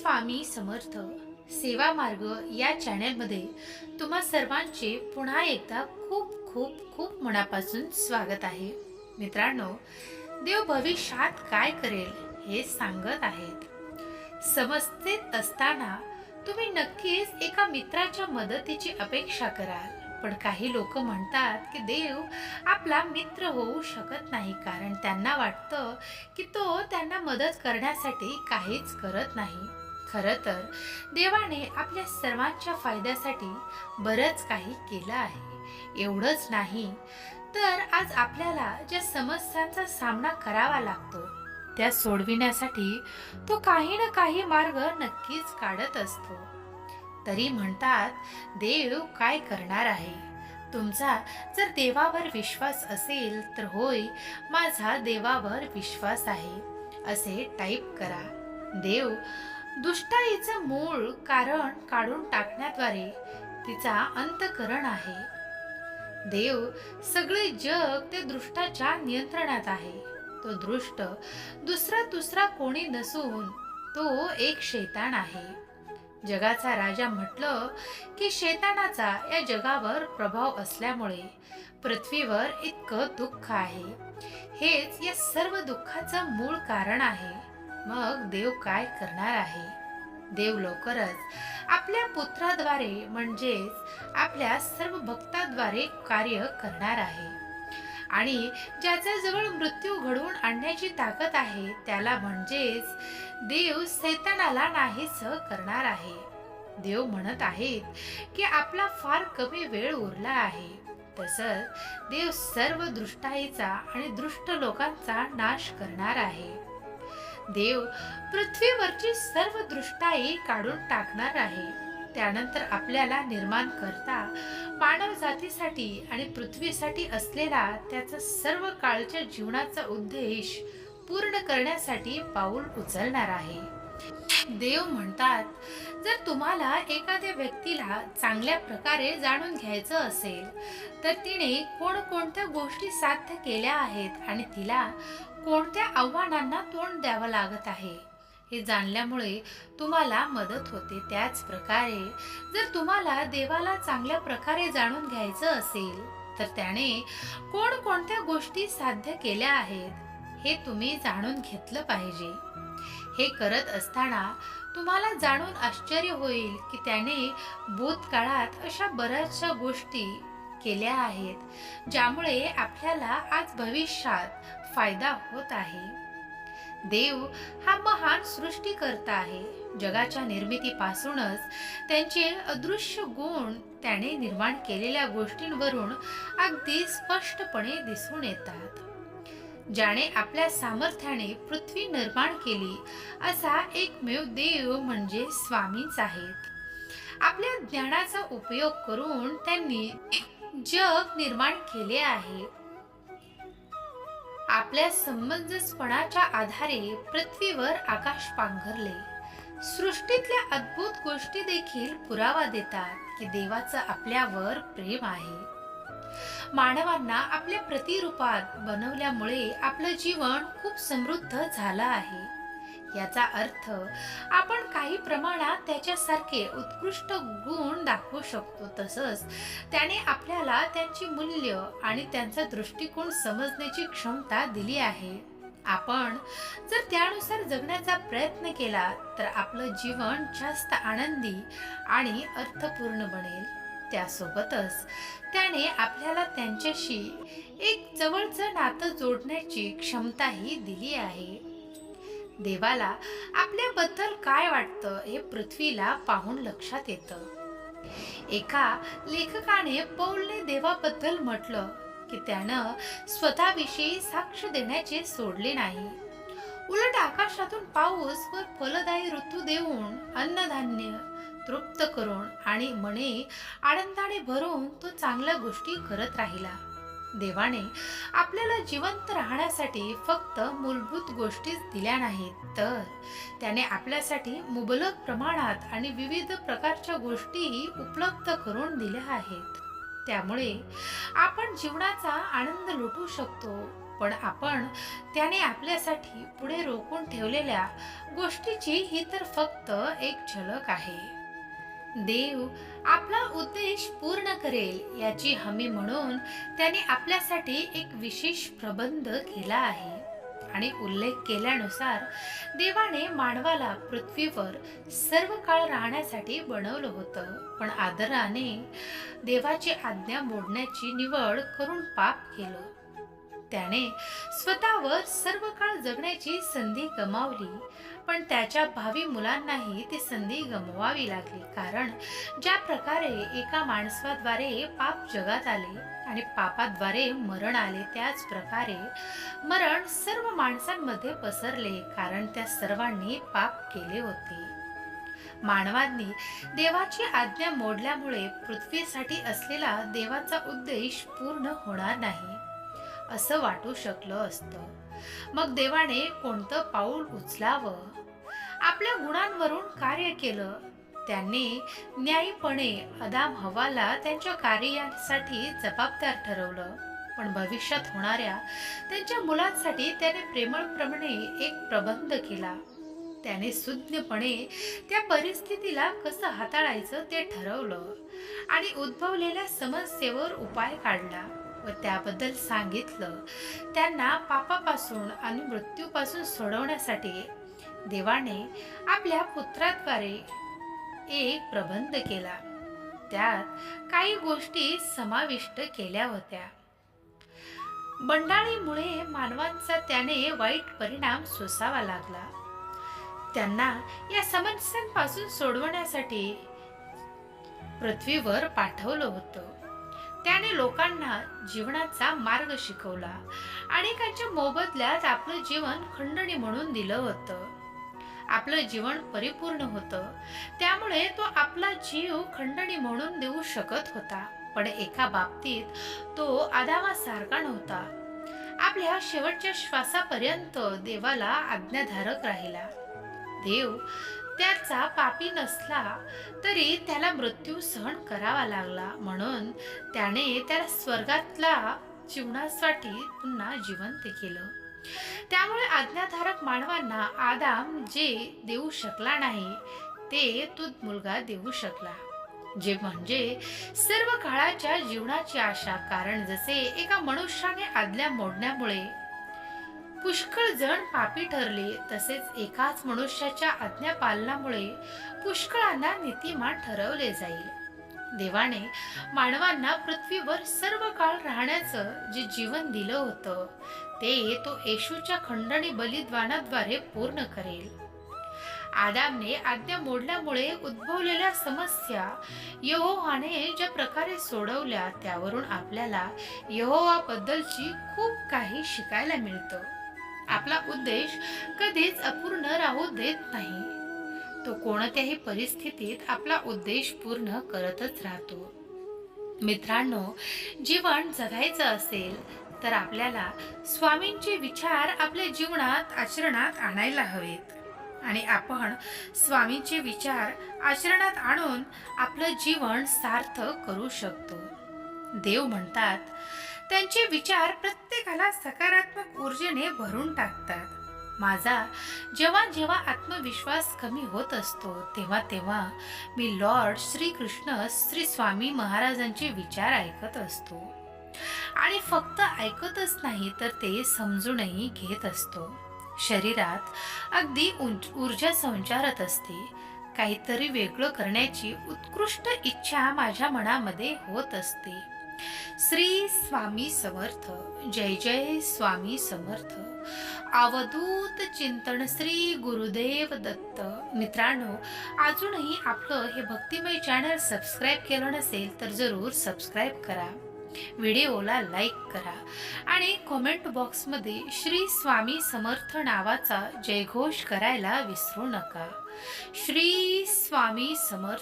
स्वामी समर्थ. सेवा मार्ग या चॅनलमध्ये तुम्हा सर्वांचे पुन्हा एकदा खूप खूप खूप मनापासून स्वागत आहे. मित्रांनो देव भविष्यात काय करेल हे सांगत आहेत. समस्तेत असताना तुम्ही नक्कीच एका मित्राच्या मदतीची अपेक्षा कराल. पण काही लोक म्हणतात की देव आपला मित्र होऊ शकत नाही कारण त्यांना वाटतं की तो त्यांना मदत करण्यासाठी काहीच करत नाही. खरं तर देवाने आपल्या सर्वांच्या फायद्यासाठी बरंच काही केलं आहे. एवढंच नाही तर आज आपल्याला ज्या समस्यांचा सामना करावा लागतो त्या सोडविण्यासाठी तो काही ना काही मार्ग नक्कीच काढत असतो. तरी म्हणतात देव काय करणार आहे? तुमचा जर देवावर विश्वास असेल तर होय माझा देवावर विश्वास आहे. असे टाईप करा. देव दुष्टाईचं मूळ कारण काढून टाकण्याद्वारे तिचा अंतकरण आहे. देव सगळे जग ते दृष्टाच्या नियंत्रणात आहे. तो दृष्ट दुसरा दुसरा कोणी नसून तो एक शैतान आहे. जगाचा राजा म्हटलं की शैतानाचा या जगावर प्रभाव असल्यामुळे पृथ्वीवर इतकं दुःख आहे. हेच या सर्व दुःखाचं मूळ कारण आहे. मग देव काय करणार आहे? देव लवकरच आपल्या पुत्राद्वारे म्हणजेच आपल्या सर्व भक्ताद्वारे कार्य करणार आहे. आणि ज्याचा जवळ मृत्यू घडवून आणण्याची ताकद आहे त्याला म्हणजेच देव सैतानाला नाहीच करणार आहे. देव म्हणत आहेत की आपला फार कमी वेळ उरला आहे. तसंच देव सर्व दृष्टाईचा आणि दृष्ट लोकांचा नाश करणार आहे. देव पृथ्वीवरची सर्व दृष्टाई काढून टाकणार आहे. त्यानंतर आपल्याला निर्माण करता मानव जातीसाठी आणि पृथ्वीसाठी असलेला त्याचा सर्व काळच्या जीवनाचा उद्देश पूर्ण करण्यासाठी पाऊल उचलणार आहे. देव म्हणतात जर तुम्हाला एखाद्या व्यक्तीला चांगल्या प्रकारे जाणून घ्यायचं असेल तर तिने कोणकोणत्या गोष्टी साध्य केल्या आहेत आणि तिला कोणत्या आव्हानांना तोंड द्यावं लागत आहे? हे जाणल्यामुळे तुम्हाला मदत होते. त्याच प्रकारे जर तुम्हाला देवाला चांगल्या प्रकारे जाणून घ्यायचं असेल तर त्याने कोणकोणत्या गोष्टी साध्य केल्या आहेत हे तुम्ही जाणून घेतलं पाहिजे. हे करत असताना तुम्हाला जाणून आश्चर्य होईल की त्याने भूतकाळात अशा बऱ्याचशा गोष्टी केल्या आहेत ज्यामुळे आपल्याला आज भविष्यात फायदा होत आहे. देव हा महान सृष्टीकर्ता आहे. जगाच्या निर्मितीपासूनच त्यांचे अदृश्य गुण त्याने निर्माण केलेल्या गोष्टींवरून अगदी स्पष्टपणे दिसून येतात. ज्याने आपल्या सामर्थ्याने पृथ्वी निर्माण केली असा एकमेव देव म्हणजे स्वामीच आहेत. आपल्या ज्ञानाचा उपयोग करून त्यांनी जग निर्माण केले आहे. आपल्या समंजसपणाच्या आधारे पृथ्वीवर आकाश पांघरले. सृष्टीतल्या अद्भुत गोष्टी देखील पुरावा देतात की देवाचं आपल्यावर प्रेम आहे. मानवांना आपल्या प्रतिरूपात बनवल्यामुळे आपलं जीवन खूप समृद्ध झालं आहे. याचा अर्थ आपण काही प्रमाणात त्याच्यासारखे उत्कृष्ट गुण दाखवू शकतो तसंच त्याने आपल्याला त्यांची मूल्य आणि त्यांचा दृष्टिकोन समजण्याची क्षमता दिली आहे. आपण जर त्यानुसार जगण्याचा प्रयत्न केला तर आपलं जीवन जास्त आनंदी आणि अर्थपूर्ण बनेल. त्यासोबतच त्याने आपल्याला त्यांच्याशी एक जवळचं नातं जोडण्याची क्षमताही दिली आहे. देवाला आपल्याबद्दल काय वाटतं हे पृथ्वीला पाहून लक्षात येतं. एका लेखकाने पौलने देवाबद्दल म्हटलं की त्यानं स्वतःविषयी साक्ष देण्याचे सोडले नाही. उलट आकाशातून पाऊस व फलदायी ऋतू देऊन अन्नधान्य तृप्त करून आणि मने आनंदाने भरून तो चांगल्या गोष्टी करत राहिला. देवाने आपल्याला जिवंत राहण्यासाठी फक्त मूलभूत गोष्टीच दिल्या नाहीत तर त्याने आपल्यासाठी मुबलक प्रमाणात आणि विविध प्रकारच्या गोष्टीही उपलब्ध करून दिल्या आहेत. त्यामुळे आपण जीवनाचा आनंद लुटू शकतो पण आपण त्याने आपल्यासाठी पुढे रोखून ठेवलेल्या गोष्टीची ही तर फक्त एक झलक आहे. देव आपला उद्देश पूर्ण करेल याची हमी म्हणून त्याने आपल्यासाठी एक विशेष प्रबंध केला आहे. आणि उल्लेख केल्यानुसार देवाने मानवाला पृथ्वीवर सर्व काळ राहण्यासाठी बनवलं होतं. पण आदराने देवाची आज्ञा मोडण्याची निवड करून पाप केलं. त्याने स्वतःवर सर्व काळ जगण्याची संधी गमावली. पण त्याच्या भावी मुलांनाही ती संधी गमवावी लागली. कारण ज्या प्रकारे एका माणसाद्वारे पाप जगात आले आणि पापाद्वारे मरण आले त्याच प्रकारे मरण सर्व माणसांमध्ये पसरले कारण त्या सर्वांनी पाप केले होते. मानवांनी देवाची आज्ञा मोडल्यामुळे पृथ्वीसाठी असलेला देवाचा उद्देश पूर्ण होणार नाही. असं वाटू शकलं असतं. मग देवाने कोणतं पाऊल उचलावं? आपल्या गुणांवरून कार्य केलं. त्यांनी न्यायीपणे अदाम हवाला त्यांच्या कार्यासाठी जबाबदार ठरवलं. पण भविष्यात होणाऱ्या त्यांच्या मुलांसाठी त्याने प्रेमळप्रमाणे एक प्रबंध केला. त्याने सुज्ञपणे त्या परिस्थितीला कसं हाताळायचं ते ठरवलं आणि उद्भवलेल्या समस्येवर उपाय काढला. व त्याबद्दल सांगितलं. त्यांना पापापासून आणि मृत्यूपासून सोडवण्यासाठी देवाने आपल्या पुत्राद्वारे एक प्रबंध केला. त्यात काही गोष्टी समाविष्ट केल्या होत्या. बंडाळीमुळे मानवांचा त्याने वाईट परिणाम सोसावा लागला. त्यांना या समस्यांपासून सोडवण्यासाठी पृथ्वीवर पाठवलं होतं. त्याने लोकांना जीवनाचा मार्ग शिकवला. अनेकांच्या मोबदल्यात आपलं जीवन खंडणी म्हणून दिलं होतं. आपलं जीवन परिपूर्ण होतं. त्यामुळे तो आपला जीव खंडणी म्हणून देऊ शकत होता. पण एका बाबतीत तो आदामासारखा नव्हता. आपल्या शेवटच्या श्वासापर्यंत देवाला आज्ञाधारक राहिला. देव त्याचा पापी नसला तरी त्याला मृत्यू सहन करावा लागला. म्हणून त्याने त्याला स्वर्गातला जीवनासाठी पुन्हा जिवंत केलं. त्यामुळे आज्ञाधारक मानवांना आदाम जे देऊ शकला नाही ते तो मुलगा देऊ शकला. जे म्हणजे सर्व काळाच्या जीवनाची आशा. कारण जसे एका मनुष्याने आज्ञा मोडण्यामुळे पुष्कळ जण पापी ठरले. तसेच एकाच मनुष्याच्या आज्ञा पालनामुळे पुष्कळांना नीतिमान ठरवले जाईल. देवाने मानवांना पृथ्वीवर सर्व काळ राहण्याचं जे जीवन दिलं होतं ते तो येशूच्या खंडणी बलिद्वानाद्वारे पूर्ण करेल. आदामने आज्ञा मोडल्यामुळे उद्भवलेल्या समस्या यहोवाने ज्या प्रकारे सोडवल्या त्यावरून आपल्याला यहोवाबद्दलची खूप काही शिकायला मिळतं. आपला उद्देश कधीच अपूर्ण राहू देत नाही. तो कोणत्याही परिस्थितीत आपला उद्देश पूर्ण करतच राहतो. मित्रांनो जीवन जगायचं असेल तर आपल्याला स्वामींचे विचार आपल्या जीवनात आचरणात आणायला हवेत. आणि आपण स्वामींचे विचार आचरणात आणून आपलं जीवन सार्थक करू शकतो. देव म्हणतात त्यांचे विचार प्रत्येकाला सकारात्मक ऊर्जेने भरून टाकतात. माझा जेव्हा जेव्हा आत्मविश्वास कमी होत असतो तेव्हा तेव्हा मी लॉर्ड श्रीकृष्ण श्री स्वामी महाराजांचे विचार ऐकत असतो. आणि फक्त ऐकतच नाही तर ते समजूनही घेत असतो. शरीरात अगदी ऊर्जा संचारत असते. काहीतरी वेगळं करण्याची उत्कृष्ट इच्छा माझ्या मनामध्ये होत असते. श्री स्वामी समर्थ जय जय स्वामी समर्थ. अवधूत चिंतन श्री गुरुदेव दत्त. मित्रांनो अजूनही आपलं हे भक्तिमय चॅनल सबस्क्राईब केलं नसेल तर जरूर सबस्क्राईब करा. व्हिडिओला लाईक करा. आणि कमेंट बॉक्समध्ये श्री स्वामी समर्थ नावाचा जयघोष करायला विसरू नका. श्री स्वामी समर्थ.